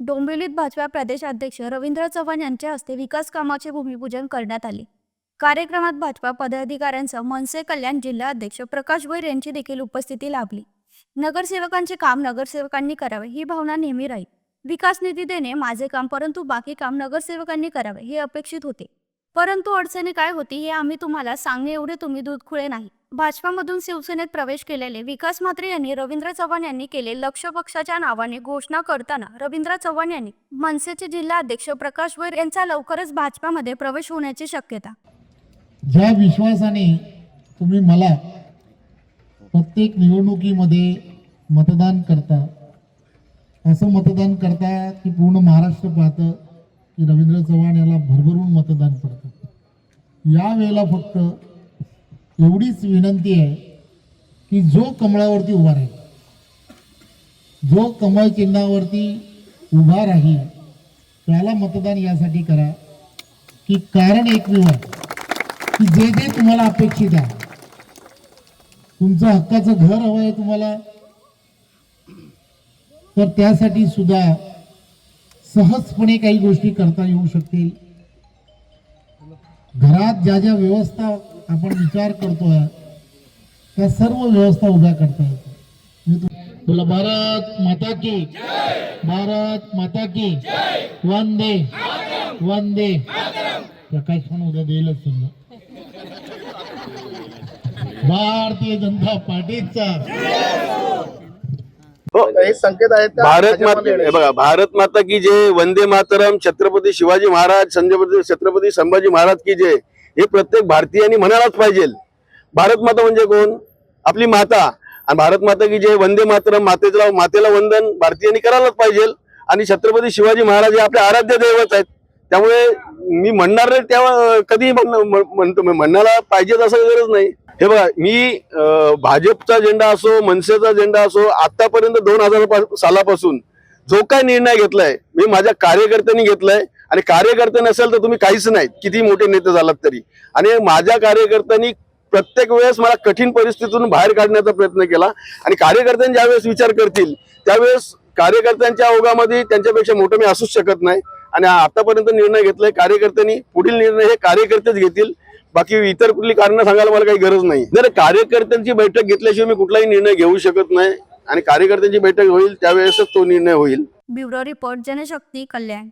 डोंबिवलीत भाजपा प्रदेशाध्यक्ष रवींद्र चव्हाण यांच्या हस्ते विकास कामाचे भूमिपूजन करण्यात आले. कार्यक्रमात भाजपा पदाधिकाऱ्यांसह मनसे कल्याण जिल्हा अध्यक्ष प्रकाश भैर यांची देखील उपस्थिती लाभली. नगरसेवकांचे काम नगरसेवकांनी करावे ही भावना नेहमी राहील. विकास निधी देणे माझे काम परंतु बाकी काम नगरसेवकांनी करावे हे अपेक्षित होते. परंतु अडचणी काय होती हे आम्ही तुम्हाला सांगणे एवढे तुम्ही दूधखुळे नाही. भाजपामधून शिवसेनेत प्रवेश केलेले विकास म्हात्रे यांनी रवींद्र चव्हाण यांनी केले लक्ष पक्षाच्या नावाने घोषणा करताना रवींद्र चव्हाण यांनी मनसेचे जिल्हाध्यक्ष प्रकाश भैर यांचा लवकरच भाजपामध्ये प्रवेश होण्याची शक्यता. ज्या विश्वासाने तुम्ही मला प्रत्येक निवडणुकीमध्ये मतदान करता. असं मतदान करता की पूर्ण महाराष्ट्र पाहतं की रवींद्र चव्हाण याला भरभरून मतदान पडतं यावेळेला फक्त एवढीच विनंती आहे की जो कमळावरती उभा राहील जो कमळ चिन्हावरती उभा राहील त्याला मतदान यासाठी करा. की कारण एकमेव की जे जे तुम्हाला अपेक्षित आहे तुमचं हक्काचं घर हवं आहे तुम्हाला तर त्यासाठी सुद्धा सहजपणे काही गोष्टी करता येऊ शकतील. घरात ज्या ज्या व्यवस्था आपण विचार करतोय त्या सर्व व्यवस्था उभ्या करता येतात तुला भारत माता की भारत माता की वंदे वंदे प्रकाश पण उद्या देईलच समजा. भारतीय जनता पार्टीचा. हो. संकेत आहेत का? भारत माता? बघा भारत माता की जय वंदे मातरम छत्रपती शिवाजी महाराज छत्रपती छत्रपती संभाजी महाराज की जय हे प्रत्येक भारतीयांनी म्हणायलाच पाहिजे. भारत माता म्हणजे कोण? आपली माता. आणि भारत माता की जय वंदे मातरम मातेला मातेला वंदन भारतीयांनी करायलाच पाहिजे. आणि छत्रपती शिवाजी महाराज हे आपले आराध्य दैवत आहेत. त्यामुळे मी म्हणणार नाही तेव्हा कधी म्हणतो म्हणण्याला पाहिजेच असं गरज नाही. हे बघा मी भाजपचा झेंडा असो मनसेचा झेंडा असो आतापर्यंत दोन हजार सालापासून जो काय निर्णय घेतलाय मी माझ्या कार्यकर्त्यांनी घेतलाय आणि कार्यकर्ते नसेल तर तुम्ही काहीच नाहीत किती मोठे नेते झालात तरी. आणि माझ्या कार्यकर्त्यांनी प्रत्येक वेळेस मला कठीण परिस्थितीतून बाहेर काढण्याचा प्रयत्न केला आणि कार्यकर्त्यांनी ज्यावेळेस विचार करतील त्यावेळेस कार्यकर्त्यांच्या ओघामध्ये त्यांच्यापेक्षा मोठं मी असूच शकत नाही. आणि आतापर्यंत निर्णय घेतलाय कार्यकर्त्यांनी पुढील निर्णय हे कार्यकर्तेच घेतील. बाकी इतर कुठली कारणं सांगायला मला काही गरज नाही. जर कार्यकर्त्यांची बैठक घेतल्याशिवाय मी कुठलाही निर्णय घेऊ शकत नाही आणि कार्यकर्त्यांची बैठक होईल त्यावेळेसच तो निर्णय होईल. Bureau report Janshakti Kalyan.